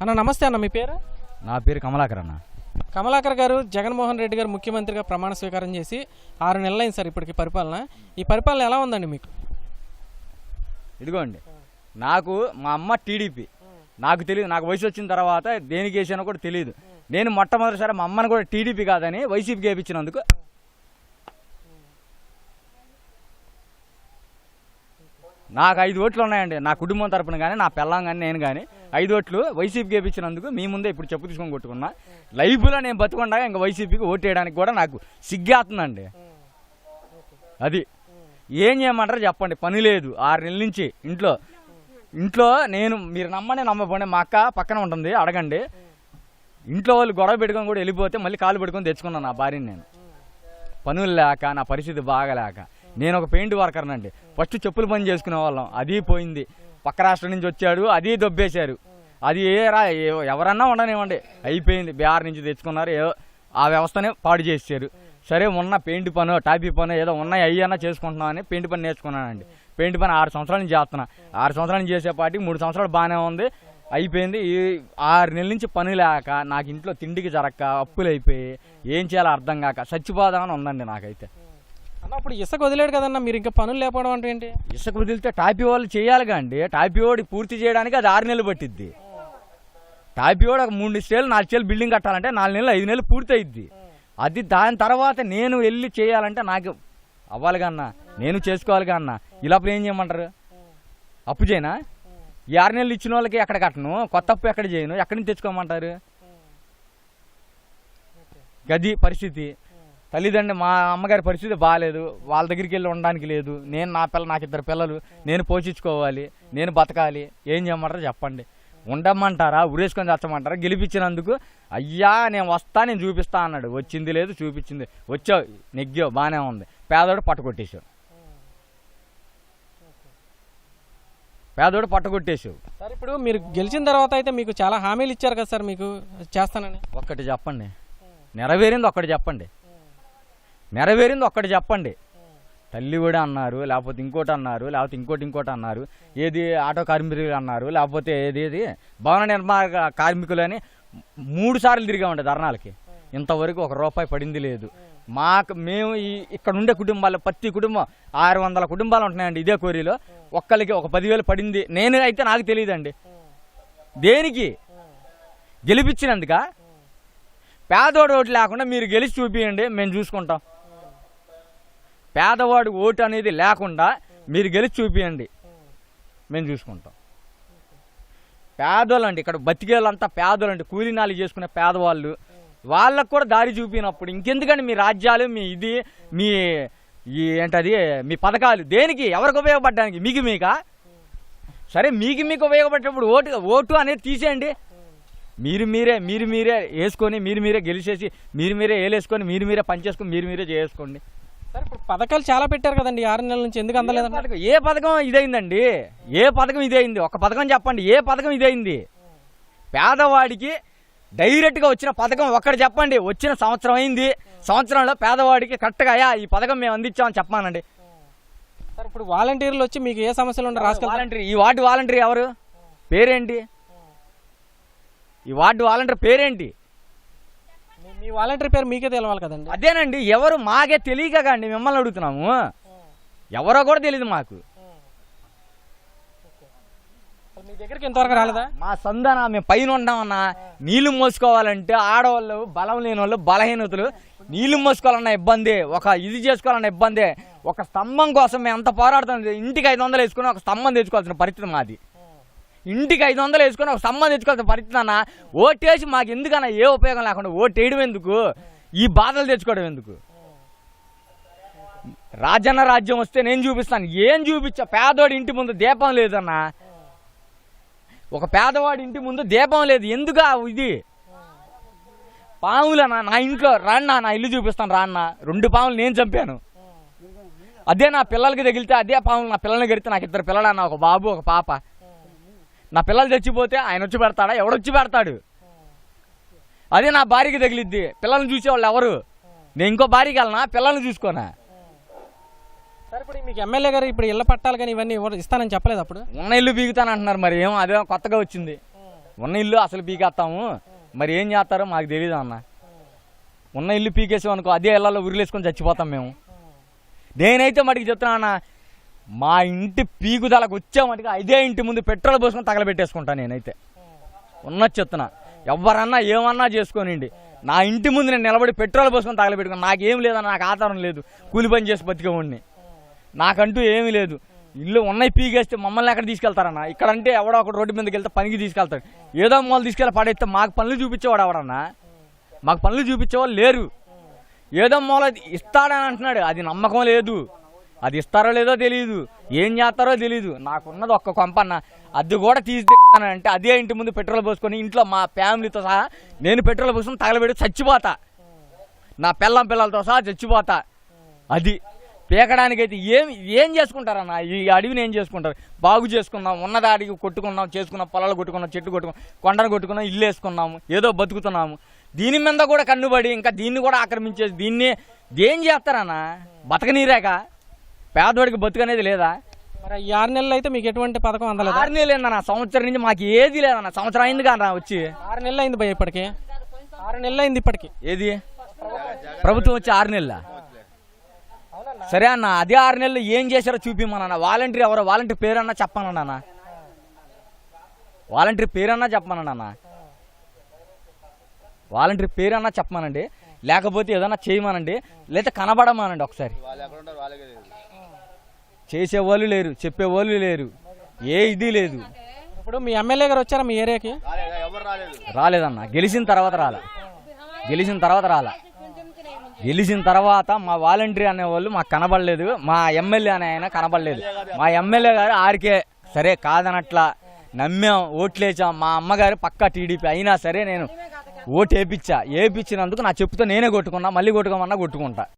అన్న నమస్తే అన్న మీ పేరు? నా పేరు కమలాకర్ అన్న. కమలాకర్ గారు జగన్మోహన్ రెడ్డి గారు ముఖ్యమంత్రిగా ప్రమాణ స్వీకారం చేసి ఆరు నెలలైంది సార్ ఇప్పటికి పరిపాలన. ఈ పరిపాలన ఎలా ఉందండి మీకు? ఇదిగోండి నాకు మా అమ్మ టీడీపీ. నాకు తెలియదు నాకు వయసు వచ్చిన తర్వాత దేనికి వేసానో కూడా తెలియదు నేను మొట్టమొదటిసారి మా అమ్మని కూడా టీడీపీ కాదని వైసీపీకి వేయించినందుకు. నాకు ఐదు ఓట్లు ఉన్నాయండి నా కుటుంబం తరపున కానీ నా పెళ్ళం కానీ నేను కానీ ఐదు ఓట్లు వైసీపీకి వేయించినందుకు మీ ముందే ఇప్పుడు చెప్పు తీసుకొని కొట్టుకున్నా. లైఫ్లో నేను బతుకుండగా ఇంకా వైసీపీకి ఓటు వేయడానికి కూడా నాకు సిగ్గేస్తుందండి. అది. ఏం చేయమంటారు చెప్పండి. పని లేదు. ఆరు నెలల నుంచి ఇంట్లో. ఇంట్లో నేను మీరు నమ్మని నమ్మపోండి మా అక్క పక్కన ఉంటుంది. అడగండి. ఇంట్లో వాళ్ళు గొడవ పెట్టుకొని కూడా వెళ్ళిపోతే మళ్ళీ కాలు పెట్టుకొని తెచ్చుకున్నాను నా భార్యని నేను. పనులు లేక నా పరిస్థితి బాగలేక. నేను ఒక పెయింట్ వర్కర్నండి ఫస్ట్ చెప్పులు పని చేసుకునే వాళ్ళం. అది పోయింది. పక్క రాష్ట్రం నుంచి వచ్చాడు అది దొబ్బేశారు. అది ఏ రా ఎవరన్నా ఉండనివ్వండి. అయిపోయింది. బీహార్ నుంచి తెచ్చుకున్నారు. ఏదో ఆ వ్యవస్థనే పాడు చేశారు సరే ఉన్న పెయింట్ పను టాపీ పను ఏదో ఉన్నాయి అయ్యన్నా చేసుకుంటున్నామని పెయింట్ పని నేర్చుకున్నానండి. పెయింట్ పని ఆరు సంవత్సరాల నుంచి చేస్తున్నా. ఆరు సంవత్సరాల నుంచి చేసేపాటికి మూడు సంవత్సరాలు బాగానే ఉంది. అయిపోయింది. ఈ ఆరు నెలల నుంచి పని లేక నాకు ఇంట్లో తిండికి జరక్క అప్పులు అయిపోయి ఏం చేయాలో అర్థం కాక చచ్చిపోదామని ఉందండి నాకైతే. అన్న అప్పుడు ఇసుక వదిలేడు కదన్న మీరు ఇంకా పనులు లేపడం అంటే ఏంటి? ఇసుక వదిలితే టాపీ వాళ్ళు చేయాలిగా అండి. టాపీ వాడి పూర్తి చేయడానికి అది ఆరు నెలలు పట్టిద్ది. టాపీ వాడు ఒక మూడు స్టేలు నాలుగు స్టేలు బిల్డింగ్ కట్టాలంటే నాలుగు నెలలు ఐదు నెలలు పూర్తి అయింది అది దాని తర్వాత నేను వెళ్ళి చేయాలంటే నాకు అవ్వాలిగా అన్న నేను చేసుకోవాలిగా అన్న ఇలా ఏం చేయమంటారు? అప్పు చేయనా? ఈ ఆరు నెలలు ఇచ్చిన వాళ్ళకి ఎక్కడ కట్టను? కొత్త అప్పు ఎక్కడ చేయను? ఎక్కడి నుంచి తెచ్చుకోమంటారు? గది పరిస్థితి. తల్లిదండ్రి మా అమ్మగారి పరిస్థితి బాగాలేదు వాళ్ళ దగ్గరికి వెళ్ళి ఉండడానికి లేదు. నేను నా పిల్ల నాకు ఇద్దరు పిల్లలు. నేను పోషించుకోవాలి. నేను బతకాలి. ఏం చేయమంటారో చెప్పండి. ఉండమంటారా? ఉరేసుకొని తెచ్చమంటారా గెలిపించినందుకు అయ్యా నేను వస్తా నేను చూపిస్తా అన్నాడు. వచ్చింది లేదు చూపించింది. వచ్చావు నెగ్గావు బాగానే ఉంది. పేదోడు పట్టుకొట్టేశావు. పేదోడు పట్టుకొట్టేశావు. సార్ ఇప్పుడు మీరు గెలిచిన తర్వాత అయితే మీకు చాలా హామీలు ఇచ్చారు కదా సార్ మీకు చేస్తానని? ఒక్కటి చెప్పండి. నెరవేరింది ఒక్కటి చెప్పండి. నెరవేరింది ఒక్కటి చెప్పండి. తల్లి కూడా అన్నారు లేకపోతే ఇంకోటి అన్నారు లేకపోతే ఇంకోటి ఇంకోటి అన్నారు ఏది ఆటో కార్మికులు అన్నారు లేకపోతే ఏది ఏది భవన నిర్మాణ కార్మికులు అని మూడు సార్లు తిరిగామండి ధర్నాలకి. ఇంతవరకు ఒక రూపాయి పడింది లేదు. మాకు మేము ఈ ఇక్కడ ఉండే కుటుంబాలు ప్రతి కుటుంబం ఆరు వందల కుటుంబాలు ఉంటున్నాయండి ఇదే కోరిలో. ఒక్కరికి ఒక పదివేలు పడింది. నేను అయితే నాకు తెలియదండి. దేనికి? గెలిపించినందుక? పేదోడు ఓటు లేకుండా మీరు గెలిచి చూపియండి మేము చూసుకుంటాం. పేదవాడు ఓటు అనేది లేకుండా మీరు గెలిచి చూపించండి మేము చూసుకుంటాం. పేదోళ్ళండి ఇక్కడ బతికేళ్ళంతా పేదోళ్ళండి కూలీనాలు చేసుకునే పేదవాళ్ళు వాళ్ళకు కూడా దారి చూపినప్పుడు ఇంకెందుకండి మీ రాజ్యాలు మీ ఇది మీ ఈ ఏంటది మీ పథకాలు దేనికి ఎవరికి ఉపయోగపడడానికి మీకు మీకా? సరే మీకు మీకు ఉపయోగపడేటప్పుడు ఓటు ఓటు అనేది తీసేయండి. మీరు మీరే మీరు మీరే వేసుకొని మీరు మీరే గెలిచేసి మీరు మీరే వేలేసుకొని మీరు మీరే పనిచేసుకొని మీరు మీరే చేసుకోండి సార్ ఇప్పుడు పథకాలు చాలా పెట్టారు కదండి ఆరు నెలల నుంచి ఎందుకు పథకం ఏ పథకం ఇదైందండి? ఏ పథకం ఇదైంది? ఒక పథకం చెప్పండి ఏ పథకం ఇదైంది? పేదవాడికి డైరెక్ట్గా వచ్చిన పథకం ఒక్కటి చెప్పండి వచ్చిన సంవత్సరం అయింది సంవత్సరంలో పేదవాడికి కరెక్ట్గా అయ్యా ఈ పథకం మేము అందించామని చెప్పమానండి. సార్ ఇప్పుడు వాలంటీర్లు వచ్చి మీకు ఏ సమస్యలు ఉండవు రాసుకెళ్తారు వాలంటరీ ఈ వార్డు వాలంటరీ ఎవరు? పేరేంటి? ఈ వార్డు వాలంటరీ పేరేంటి? మీ- వాలంటీర్ పేరు మీకే తెలవాలి కదండి. అదేనండి ఎవరు మాకే తెలియక అండి మిమ్మల్ని అడుగుతున్నాము. ఎవరో కూడా తెలియదు మాకు. మీ దగ్గరికి ఇంతవరకు రాలేదా? మా సందన మేము పైన ఉన్నామన్నా నీళ్ళు మోసుకోవాలంటే ఆడవాళ్ళు బలం లేని వాళ్ళు బలహీనతలు నీళ్ళు మోసుకోవాలన్న ఇబ్బంది ఒక ఇది చేసుకోవాలన్న ఇబ్బంది. ఒక స్తంభం కోసం మేము ఎంత పోరాడుతాం ఇంటికి ఐదు వందలు వేసుకుని ఒక స్తంభం తెచ్చుకోవాల్సిన పరిస్థితి మాది. ఇంటికి ఐదు వందలు వేసుకొని ఒక సంబంధం తెచ్చుకోవాల్సిన పరిస్థితి అన్న ఓటేసి మాకు ఎందుకన్నా ఏ ఉపయోగం లేకుండా ఓటేయడం ఎందుకు? ఈ బాధలు తెచ్చుకోవడం ఎందుకు? రాజన్న రాజ్యం వస్తే నేను చూపిస్తాను. ఏం చూపించా? పేదవాడి ఇంటి ముందు దీపం లేదన్నా. ఒక పేదవాడి ఇంటి ముందు దీపం లేదు. ఎందుకు ఇది? పాములన్నా నా ఇంట్లో రాన్నా నా ఇల్లు చూపిస్తాను రాన్నా. రెండు పాములు నేను చంపాను. అదే నా పిల్లలకి తగిలితే అదే పాములు నా పిల్లల్ని గడితే నాకు ఇద్దరు పిల్లలన్నా ఒక బాబు ఒక పాప. నా పిల్లలు చచ్చిపోతే ఆయన వచ్చి పెడతాడా? ఎవడొచ్చి పెడతాడు? అదే నా భార్యకి తగిలిద్ది. పిల్లల్ని చూసేవాళ్ళు ఎవరు? నేను ఇంకో భార్యకి వెళ్ళనా? పిల్లల్ని చూసుకోనా? సార్ ఇప్పుడు మీకు ఎమ్మెల్యే గారు ఇప్పుడు ఇళ్ళ పట్టాలు కానీ ఇవన్నీ ఇస్తానని చెప్పలేదు అప్పుడు? ఉన్న ఇల్లు బీగుతానంటున్నారు మరి. ఏమో అదే కొత్తగా వచ్చింది. ఉన్న ఇల్లు అసలు పీకేస్తాము. మరి ఏం చేస్తారో మాకు తెలియదు అన్న. ఉన్న ఇల్లు పీకేసాం అనుకో అదే ఇళ్ళలో ఉరిలేసుకొని చచ్చిపోతాం మేము. నేనైతే మటుకు చెప్తున్నా అన్న మా ఇంటి పీకుదలకు వచ్చే ఇదే అదే ఇంటి ముందు పెట్రోల్ పోసుకొని తగలబెట్టేసుకుంటా నేనైతే. ఉన్న చెప్తున్నా ఎవరన్నా ఏమన్నా చేసుకోనండి నా ఇంటి ముందు నేను నిలబడి పెట్రోల్ పోసుకొని తగలబెట్టుకుని నాకేం లేదన్న నాకు ఆధారం లేదు. కూలి పని చేసి బతికేవాడిని నాకంటూ ఏమీ లేదు. ఇల్లు ఉన్నాయి పీకేస్తే మమ్మల్ని ఎక్కడ తీసుకెళ్తారన్న? ఇక్కడ అంటే ఎవడో ఒకటి రోడ్డు మీదకి వెళ్తే పనికి తీసుకెళ్తాడు. ఏదో మూల తీసుకెళ్ళి పడేస్తే మాకు పనులు చూపించేవాడు ఎవడన్నా? మాకు పనులు చూపించేవాళ్ళు లేరు. ఏదో మూల ఇస్తాడని అంటున్నాడు. అది నమ్మకం లేదు. అది ఇస్తారో లేదో తెలియదు ఏం చేస్తారో తెలియదు నాకున్నది ఒక్క కొంపన్న అది కూడా తీసుకున్నానంటే అదే ఇంటి ముందు పెట్రోల్ పోసుకొని ఇంట్లో మా ఫ్యామిలీతో సహా నేను పెట్రోల్ పోసుకొని తగలబెట్టి చచ్చిపోతా. నా పిల్లం పిల్లలతో సహా చచ్చిపోతా. అది పీకడానికైతే ఏం ఏం చేసుకుంటారన్న? ఈ అడవిని ఏం చేసుకుంటారు? బాగు చేసుకున్నాం ఉన్నది అడిగి కొట్టుకున్నాం చేసుకున్నాం పొలాలు కొట్టుకున్నాం చెట్టు కొట్టుకున్నాం కొండను కొట్టుకున్నాం ఇల్లు వేసుకున్నాము ఏదో బతుకుతున్నాము. దీని మీద కూడా కన్నుబడి ఇంకా దీన్ని కూడా ఆక్రమించేసి దీన్ని దేం చేస్తారన్న? బతకనీరాక పేదవాడికి బతుకనేది లేదా? మరి ఈ ఆరు నెలలు అయితే మీకు ఎటువంటి పథకం అందలేదు? ఆరు నెలలు ఏందన్న? సంవత్సరం నుంచి మాకు ఏది లేదన్న? సంవత్సరం అయింది కానా వచ్చి. ఆరు నెలలు అయింది భయ ఇప్పటికి. ఆరు నెలలు అయింది ఇప్పటికి. ఏది? ప్రభుత్వం వచ్చి ఆరు నెలల? సరే అన్న అదే ఆరు నెలలు ఏం చేశారో చూపిమ్మనన్న. వాలంటీర్ ఎవరో వాలంటీర్ పేరన్నా చెప్పమనండి అన్న. వాలంటీర్ పేరన్నా చెప్పమనండి అన్న. వాలంటీర్ పేరన్నా చెప్పమనండి. లేకపోతే ఏదన్నా చేయమనండి. లేదా కనబడమనండి ఒకసారి. చేసేవాళ్ళు లేరు చెప్పేవాళ్ళు లేరు. ఏ ఇది లేదు. ఇప్పుడు మీ ఎమ్మెల్యే గారు వచ్చారా మీ ఏరియాకి? రాలేదన్న. గెలిచిన తర్వాత రాలే. గెలిచిన తర్వాత రాలే. గెలిచిన తర్వాత మా వాలంటీర్ అనేవాళ్ళు మాకు కనబడలేదు. మా ఎమ్మెల్యే అనే ఆయన కనబడలేదు. మా ఎమ్మెల్యే గారు ఆరికే సరే కాదనట్లా నమ్మాం ఓట్లేచాం. మా అమ్మగారు పక్కా టీడీపీ అయినా సరే నేను ఓటు వేపించా వేపించినందుకు నా చెప్పుతో నేనే కొట్టుకున్నా మళ్ళీ కొట్టుకోమన్నా కొట్టుకుంటా.